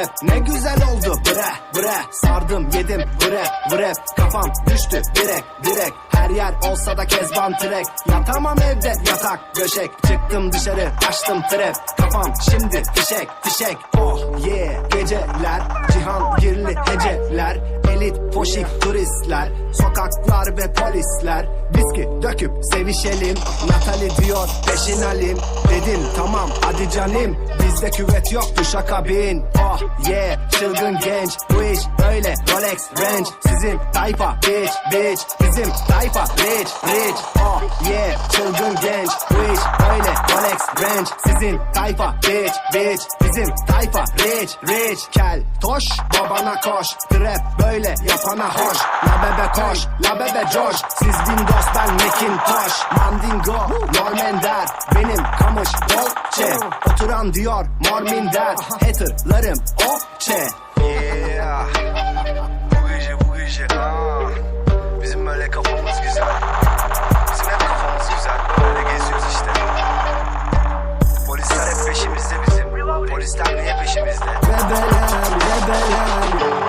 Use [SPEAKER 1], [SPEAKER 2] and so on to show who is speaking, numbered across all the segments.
[SPEAKER 1] Krep Ne güzel oldu. Bre bre Sardım yedim. Bre bre Kafam düştü. Direk direk Her yer olsa da kezban trek. Yatamam evde yatak döşek Çıktım dışarı açtım trap Kafam şimdi fişek fişek. Oh yeah. Geceler cihan girli heceler Elit foşik turistler Sokaklar ve polisler. Viski döküp sevişelim Natali diyor peşin alim Dedim tamam hadi canim Bizde küvet yoktu şaka bin. Oh yeah çılgın genç Bu iş öyle Rolex Range. Sizin tayfa bitch bitch Bizim tayfa rich rich. Oh yeah çılgın genç Bu iş öyle Rolex Range. Sizin tayfa bitch bitch Bizim tayfa rich rich. Kel toş babana koş Trap böyle yapana hoş La bebe koş la bebe coş Siz Windows ben Macintosh Mandingo Normender Benim kamış Dolce Oturan diyor Morminder Haterlarım Okçe
[SPEAKER 2] Yeah. Bu gece bu gece aa. Bizim böyle kafamız güzel. Bizim hep kafamız güzel. Böyle geziyoruz işte. Polisler hep peşimizde bizim. Polisler niye peşimizde?
[SPEAKER 1] Bebeler bebeler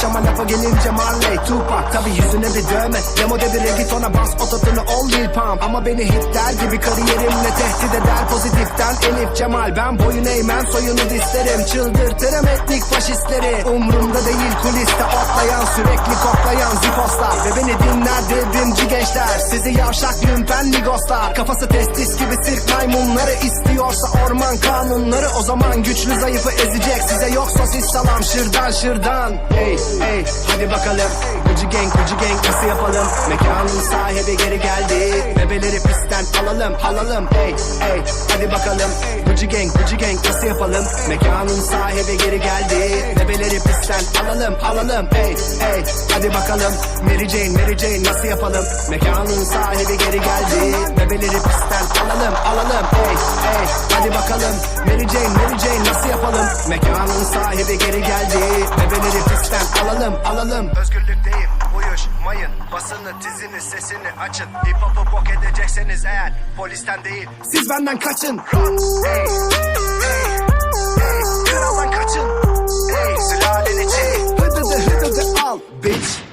[SPEAKER 1] yapış ama lafa gelince Marley Tupac Tabi yüzüne bir dövme. Demo dedi reggaetona bas ototunu ol Lil Pump. Ama beni hitler gibi kariyerimle tehdit eder pozitiften Elif Cemal. Ben boyun eğmem soyunu dislerim Çıldırtırım etnik faşistleri. Umrumda değil kuliste otlayan Sürekli koklayan zipostlar. Ve beni dinler dedimci gençler. Sizi yavşak lümpen ligoslar Kafası testis gibi sirk maymunları istiyorsa orman kanunları. O zaman güçlü zayıfı ezecek. Size yok sosis salam şırdan şırdan. Hey hey hadi bakalım. Gucci gang Gucci gang nasıl yapalım? Mekanın sahibi geri geldi. Bebeleri pistten alalım alalım. Hey hey hadi bakalım. Gucci gang Gucci gang nasıl yapalım? Mekanın sahibi geri geldi. Bebeleri pistten alalım alalım. Hey hey hadi bakalım. Mary Jane Mary Jane nasıl yapalım? Mekanın sahibi geri geldi. Bebeleri pistten alalım alalım hadi bakalım. Mary Jane Mary Jane nasıl yapalım? Mekanın sahibi geri geldi. Bebeleri pistten alalım alalım.
[SPEAKER 2] Özgürlükteyim. Uyuşmayın Basını dizini sesini açın. Hip hop'u bok edecekseniz eğer Polisten değil
[SPEAKER 1] Siz benden kaçın.
[SPEAKER 2] Run hey hey hey. Kraldan kaçın. Hey sülalen için
[SPEAKER 1] Hıdıdı hıdıdı al bitch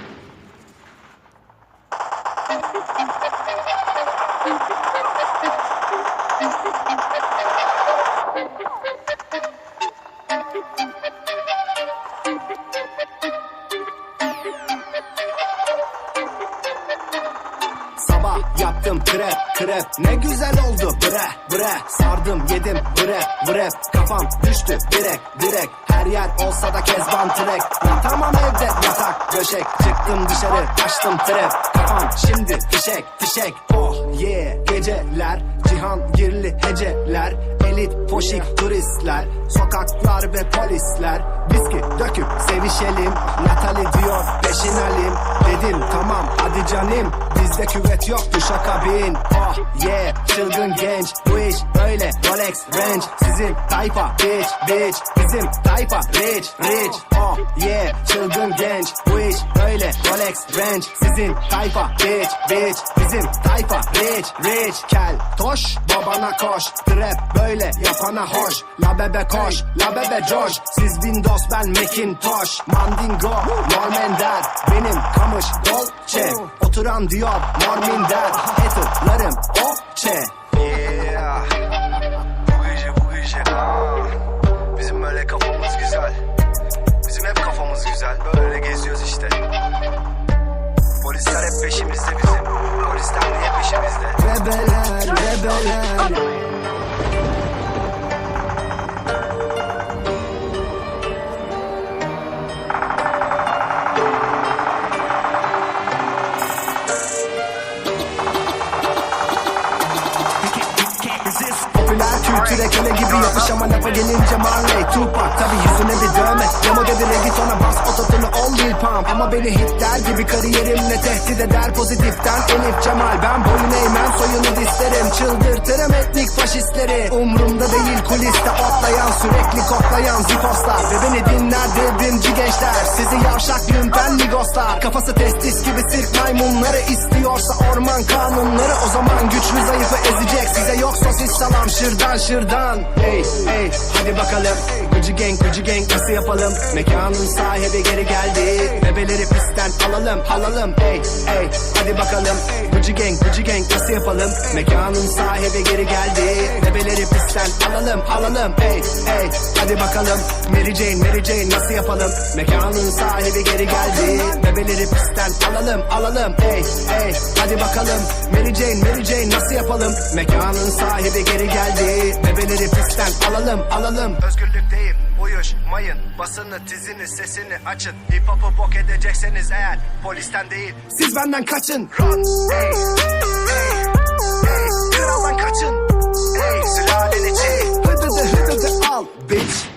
[SPEAKER 1] krep Ne güzel oldu. Bre bre Sardım yedim. Bre bre Kafam düştü. Direk direk Her yer olsa da kezban trek. Yatamam evde yatak döşek Çıktım dışarı açtım trap Kafam şimdi fişek fişek. Oh yeah Geceler. Cihan girli heceler. Elit foşik turistler. Sokaklar ve polisler Viski döküp sevişelim Natali diyor peşin alim Dedim tamam hadi canim Bizde küvet yoktu şaka bin. Oh yeah çılgın genç Bu iş öyle Rolex Range. Sizin tayfa bitch bitch. Bizim tayfa rich rich. Oh yeah çılgın genç Bu iş öyle Rolex Range. Sizin tayfa bitch bitch. Bizim tayfa rich rich. Kel toş babana koş. Trap böyle yapana hoş. La bebe koş la bebe coş. Siz Windows ben Macintosh Mandingo Normender Benim kamış Dolce Oturan diyor Morminder Haterlarım Okçe
[SPEAKER 2] Yeah. Bu gece bu gece aa. Bizim böyle kafamız güzel. Bizim hep kafamız güzel. Böyle geziyoruz işte. Polisler hep peşimizde bizim. Polisler niye peşimizde?
[SPEAKER 1] Bebeler bebeler Köle gibi yapış ama lafa gelince Marley Tupac. Tabi yüzüne bir dövme. Demo dedi reggaetona bas ototunu ol Lil Pump Ama beni hitler gibi kariyerimle tehdit eder pozitiften. Elif Cemal Ben boyun eğmem soyunu dislerim Çıldırtırım etnik faşistleri. Umrumda değil kuliste otlayan Sürekli koklayan zifoslar. Ve beni dinler devrimci gençler. Sizi yavşak lümpen ligoslar Kafası testis gibi sirk maymunları istiyorsa orman kanunları. O zaman güçlü zayıfı ezecek. Size yok sosis salam şırdan şırdan Hey hey hadi bakalım Gıcı gang gıcı gang nasıl yapalım. Mekanın sahibi geri geldi. Bebeleri pistten alalım alalım. Hey hey hadi bakalım. Gıcı gang gıcı gang nasıl yapalım. Mekanın sahibi geri geldi. Bebeleri pistten alalım alalım. Hey hey hadi bakalım. Mary Jane Mary Jane nasıl yapalım? Mekanın sahibi geri geldi. Bebeleri pistten alalım alalım. Hey hey hadi bakalım. Mary Jane Mary Jane nasıl yapalım? Mekanın sahibi geri geldi. Bebeleri pistten alalım alalım.
[SPEAKER 2] Özgürlük değil uyuşmayın Basını tizini sesini açın. Hip hop'u bok edecekseniz eğer Polisten değil
[SPEAKER 1] Siz benden kaçın.
[SPEAKER 2] Run hey, hey, hey, Kraldan kaçın. Hey sülalenici
[SPEAKER 1] Hıdıdı hıdıdı al bitch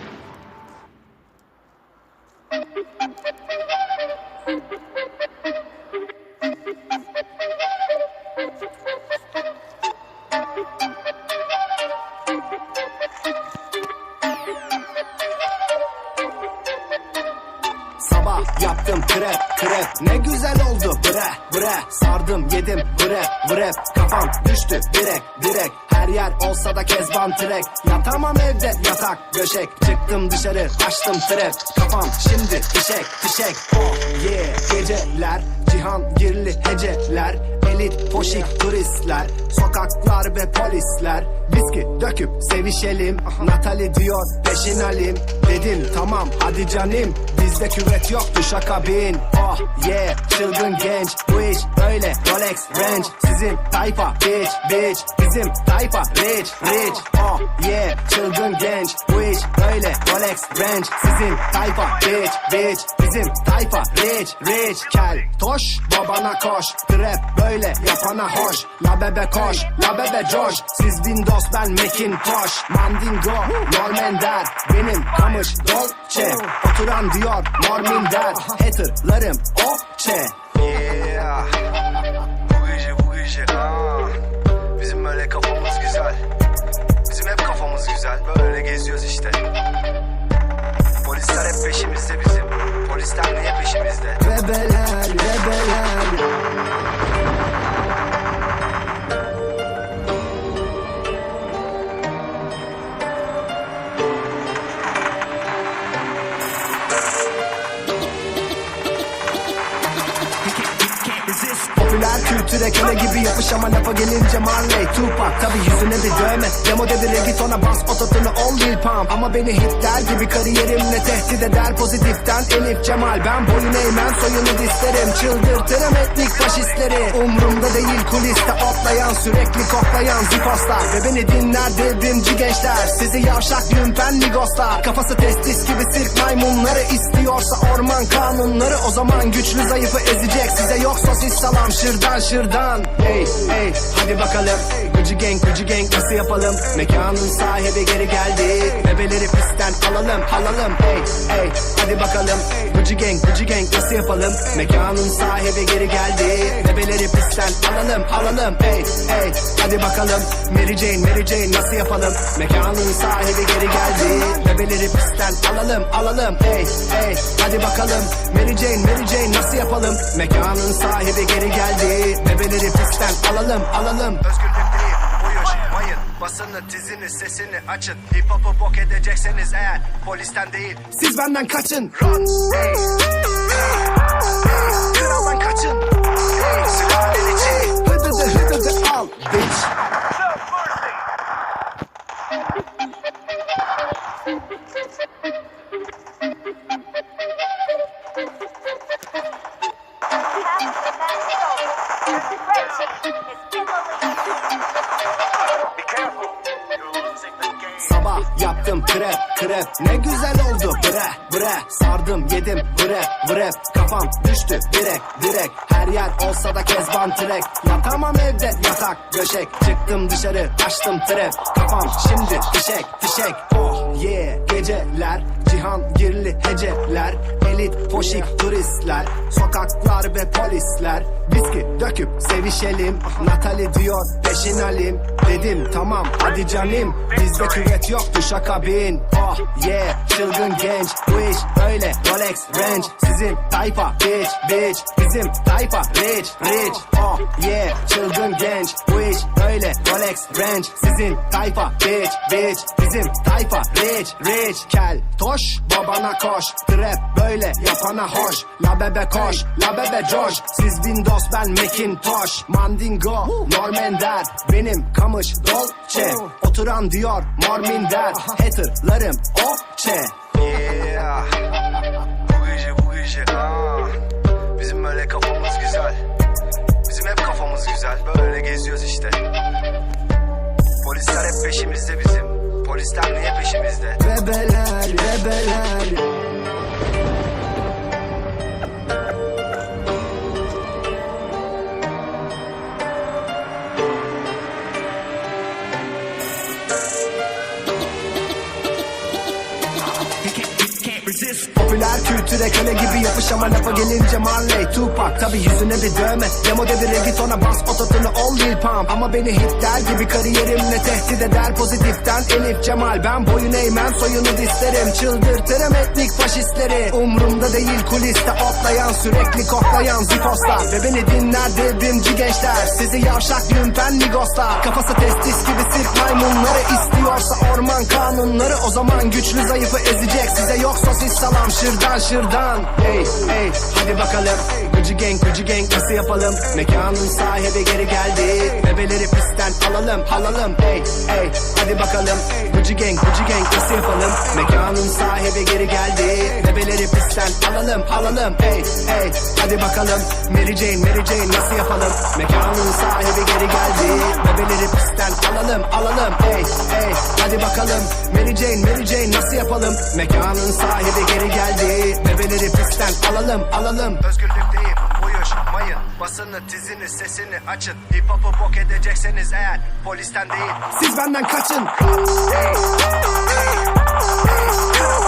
[SPEAKER 1] yaptım krep krep Ne güzel oldu. Bre bre. Sardım yedim. Bre bre. Kafam düştü direk direk Her yer olsa da kezban trek. Yatamam evde yatak döşek Çıktım dışarı açtım trap. Kafam şimdi fişek fişek. Oh yeah. Geceler cihan girli heceler. Elit poşik turistler. Sokaklar ve polisler. Viski döküp sevişelim. Natali diyor peşin alim Dedim tamam hadi canım Bizde küvet yoktu şaka bin. Oh yeah çılgın genç Bu iş böyle. Rolex Range Sizin tayfa bitch bitch. Bizim tayfa rich rich. Oh yeah çılgın genç Bu iş böyle. Rolex Range Sizin tayfa bitch bitch. Bizim tayfa rich rich. Kel toş babana koş. Trap böyle yapana hoş. La bebe koş la bebe coş. Siz Windows ben Macintosh. Mandingo Normender Benim kamış Dolce. Oturan diyor Norminder Haterlarım okçe.
[SPEAKER 2] Yeah. Bu gece bu gece. Ah. Bizim böyle kafamız güzel. Bizim hep kafamız güzel. Böyle geziyoruz işte. Polisler hep peşimizde bizim. Polisler niye peşimizde.
[SPEAKER 1] Bebeler bebeler Kültüre köle gibi yapış ama lafa gelince Marley Tupac. Tabi yüzüne bir dövme Demo dedi reggaetona bas ototunu ol Lil Pump. Ama beni hitler gibi kariyerimle tehdit eder pozitiften Elif Cemal. Ben boyun eğmem soyunu dislerim Çıldırtırım etnik faşistleri. Umrumda değil kuliste otlayan Sürekli koklayan zifoslar Ve beni dinler devrimci gençler Sizi yavşak lümpen ligoslar Kafası testis gibi sirk maymunları istiyorsa orman kanunları. O zaman güçlü zayıfı ezecek Size yok sosis salam şırdan şırdan Hey hey hadi bakalım Gıcı gang gıcı gang nasıl yapalım? Mekanın sahibi geri geldi. Bebeleri pistten alalım alalım. Hey hey hadi bakalım. Gıcı gang gıcı gang nasıl yapalım? Mekanın sahibi geri geldi. Bebeleri pistten alalım alalım. Hey hey hadi bakalım. Mary Jane Mary Jane nasıl yapalım? Mekanın sahibi geri geldi. Bebeleri pistten alalım alalım. Hey hey hadi bakalım. Mary Jane Mary Jane nasıl yapalım? Mekanın sahibi geri geldi. Bebeleri pistten alalım alalım.
[SPEAKER 2] Özgürlük Basını tizini sesini açın. Hip hop'u bok edecekseniz eğer Polisten değil
[SPEAKER 1] Siz benden kaçın.
[SPEAKER 2] Run hey, hey, hey, Kraldan kaçın. Hey sülalenici
[SPEAKER 1] Hıdıdı hıdıdı al bre Sardım yedim bre bre Kafam düştü direk direk Her yer olsa da kezban trek. Yatamam evde yatak döşek Çıktım dışarı açtım trap Kafam şimdi fişek fişek. Oh yeah. Gece geceler Cihan girli heceler. Elit poşik turistler. Sokaklar ve polisler. Viski döküp sevişelim. Natali diyor peşin alim Dedim tamam hadi canım. Bizde küvet yoktu şaka bin. Oh yeah. Çılgın genç Bu iş öyle Rolex Range Sizin tayfa bitch bitch Bizim tayfa rich rich. Oh yeah çılgın genç. Bu iş öyle Rolex Range Sizin tayfa bitch bitch Bizim tayfa rich rich. Kel toş babana koş. Trap böyle yapana hoş. La bebe koş la bebe coş. Siz Windows ben Macintosh. Mandingo Normender Benim kamış Dolce. Oturan diyor Morminder Haterlarım Okçe
[SPEAKER 2] Yeah. Bu aa. Bizim böyle kafamız güzel. Bizim hep kafamız güzel. Böyle geziyoruz işte. Polisler hep peşimizde bizim. Polisler niye peşimizde?
[SPEAKER 1] Bebeler bebeler Kültüre köle gibi yapış ama lafa gelince Marley Tupac Tabi yüzüne bir dövme. Demo devire git ona bas ototunu ol Lil Pump. Ama beni hit gibi kariyerimle tehdit eder Pozitiften Elif Cemal. Ben boyun eğmem soyunu dislerim Çıldırtırım etnik faşistleri. Umrumda değil kuliste otlayan Sürekli koklayan zifoslar. Ve beni dinler devrimci gençler. Sizi yavşak lümpen migoslar Kafası testis gibi sirk maymunları istiyorsa orman kanunları. O zaman güçlü zayıfı ezecek. Size yok sosis salam şırdan şırdan Hey hey hadi bakalım. Gıcı gang gıcı gang nasıl yapalım? Mekanın sahibi geri geldi. Bebeleri pistten alalım alalım. Hey hey hadi bakalım Gıcı gang gıcı gang nasıl yapalım. Mekanın sahibi geri geldi. Bebeleri pistten alalım alalım. Hey hey hadi bakalım. Mary Jane Mary Jane nasıl yapalım? Mekanın sahibi geri geldi. Bebeleri pistten alalım alalım. Hey hey hadi bakalım. Mary Jane Mary Jane nasıl yapalım? Mekanın sahibi geri geldi. Bebeleri pistten alalım alalım.
[SPEAKER 2] Özgürlükteyim uyuşmayın Basını dizini sesini açın. Hip hop'u bok edecekseniz eğer Polisten değil.
[SPEAKER 1] Siz benden kaçın.
[SPEAKER 2] Hey, hey, hey, kraldan kaçın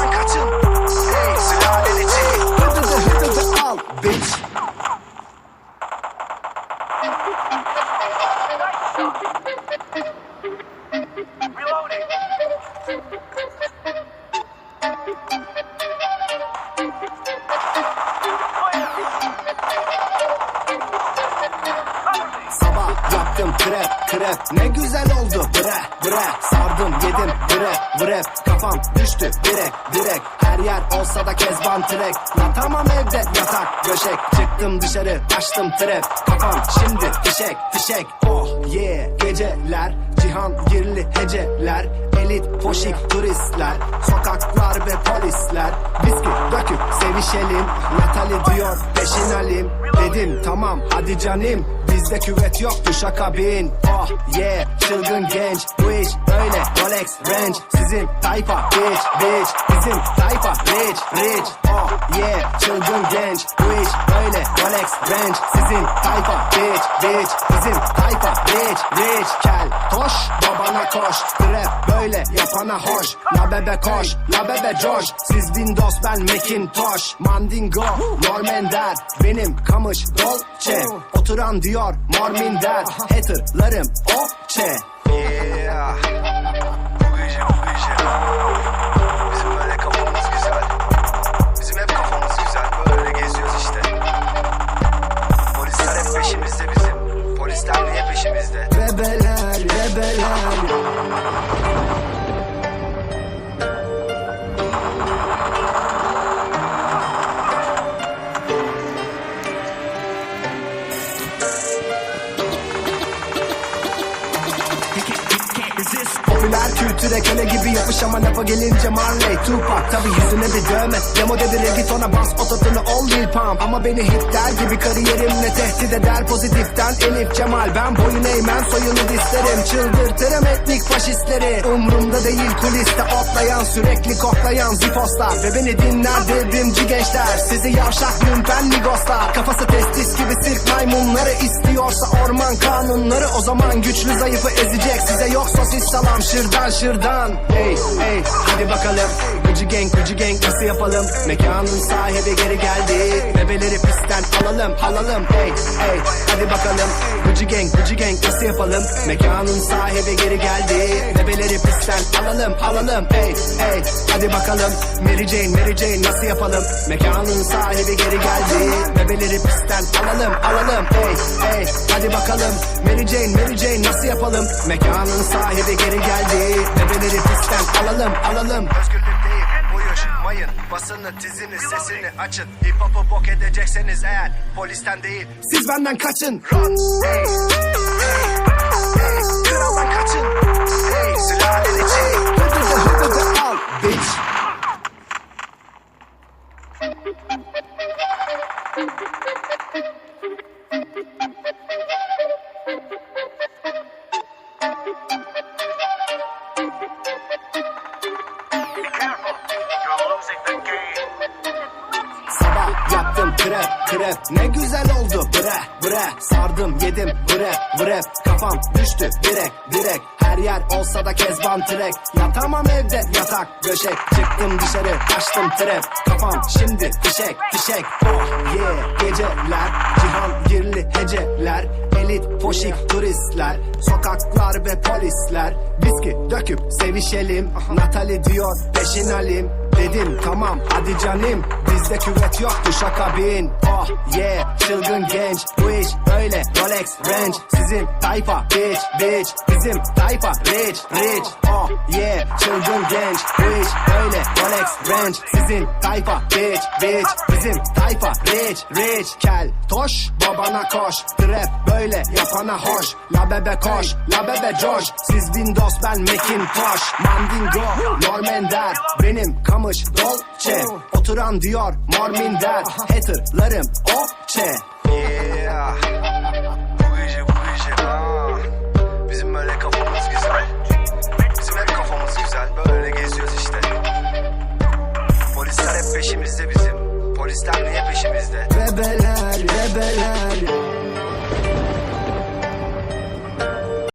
[SPEAKER 1] tamam evde yatak döşek. Çıktım dışarı açtım trap Kafam şimdi fişek fişek. Oh yeah geceler Cihan girli heceler. Elit poşik turistler Sokaklar ve polisler. Viski döküp sevişelim Natali diyor peşin alim Dedim tamam hadi canım Bizde küvet yoktu şaka bin. Oh yeah çılgın genç Bu iş öyle. Rolex Range Sizin tayfa bitch bitch. Bizim tayfa rich rich. Oh yeah çılgın genç Bu iş öyle. Rolex Range Sizin tayfa bitch bitch. Bizim tayfa rich rich. Kel toş babana koş. Trap böyle yapana hoş. La bebe koş la bebe coş. Siz Windows ben Macintosh. Mandingo Normender Benim kamış Dolce. Oturan diyor Morminder Haterlarım Okçe
[SPEAKER 2] Yeah. Bu gece bu gece aa. Bizim böyle kafamız güzel. Bizim hep kafamız güzel. Böyle geziyoruz işte. Polisler hep peşimizde bizim. Polisler niye peşimizde?
[SPEAKER 1] Bebeler bebeler Kültüre köle gibi yapış ama lafa gelince Marley Tupac. Tabi yüzüne bir dövme Demo devire git ona bas ototunu ol Lil Pump. Ama beni hit der gibi kariyerimle tehdit eder Pozitiften Elif Cemal. Ben boyun eğmem soyunu dislerim Çıldırtırım değil kuliste otlayan Sürekli koklayan zifoslar. Ve beni dinler devrimci gençler. Sizi yavşak lümpen migoslar Kafası testis gibi sirk maymunları istiyorsa orman kanunları O zaman güçlü zayıfı ezecek. Size yok sosis salam şırdan şırdan. Hey hey hadi bakalım Gıcı gang Gucci gang nasıl yapalım? Mekanın sahibi geri geldi. Bebeleri pistten alalım alalım. Hey hey hadi bakalım. Gucci gang Gucci gang nasıl yapalım? Mekanın sahibi geri geldi. Bebeleri pistten alalım alalım. Hey hey hadi bakalım. Mary Jane Mary Jane nasıl yapalım? Mekanın sahibi geri geldi. Bebeleri pistten alalım alalım. Hey hey hadi bakalım. Mary Jane Mary Jane nasıl yapalım? Mekanın sahibi geri geldi. Bebeleri pistten alalım alalım.
[SPEAKER 2] Özgürlükteyim uyuşmayın Basını dizini sesini açın. Hip hop'u bok edecekseniz eğer Polisten değil
[SPEAKER 1] Siz benden kaçın.
[SPEAKER 2] Run hey, hey, hey, Kraldan kaçın. Hey sülalenici
[SPEAKER 1] Hıdıdı hıdıdı al bitch. Sabah krep Ne güzel oldu. Bre bre. Sardım yedim. Bre bre. Kafam düştü. Direk direk Her yer olsa da kezban trek. Yatamam evde. Yatak döşek. Çıktım dışarı. Açtım trap Kafam şimdi fişek fişek. Oh yeah. Geceler Cihan girli heceler. Elit poşik turistler. Sokaklar ve polisler. Viski döküp sevişelim. Natali diyor peşin alim Dedim tamam hadi canım. Bizde küvet yoktu şaka bin. Oh yeah çılgın genç Bu iş böyle Rolex Range Sizin tayfa bitch bitch Bizim tayfa rich rich Oh yeah çılgın genç. Bu iş böyle Rolex Range Sizin tayfa bitch bitch Bizim tayfa rich rich. Kel toş babana koş. Trap böyle yapana hoş. La bebe koş la bebe coş. Siz Windows ben Macintosh. Mandingo Normender Benim kamış Dolce. Oturan diyor Morminder Haterlarım Okçe
[SPEAKER 2] Bu gece bu gece. Bizim böyle kafamız güzel. Bizim hep kafamız güzel. Böyle geziyoruz işte. Polisler hep peşimizde bizim. Polisler niye peşimizde?
[SPEAKER 1] Bebeler bebeler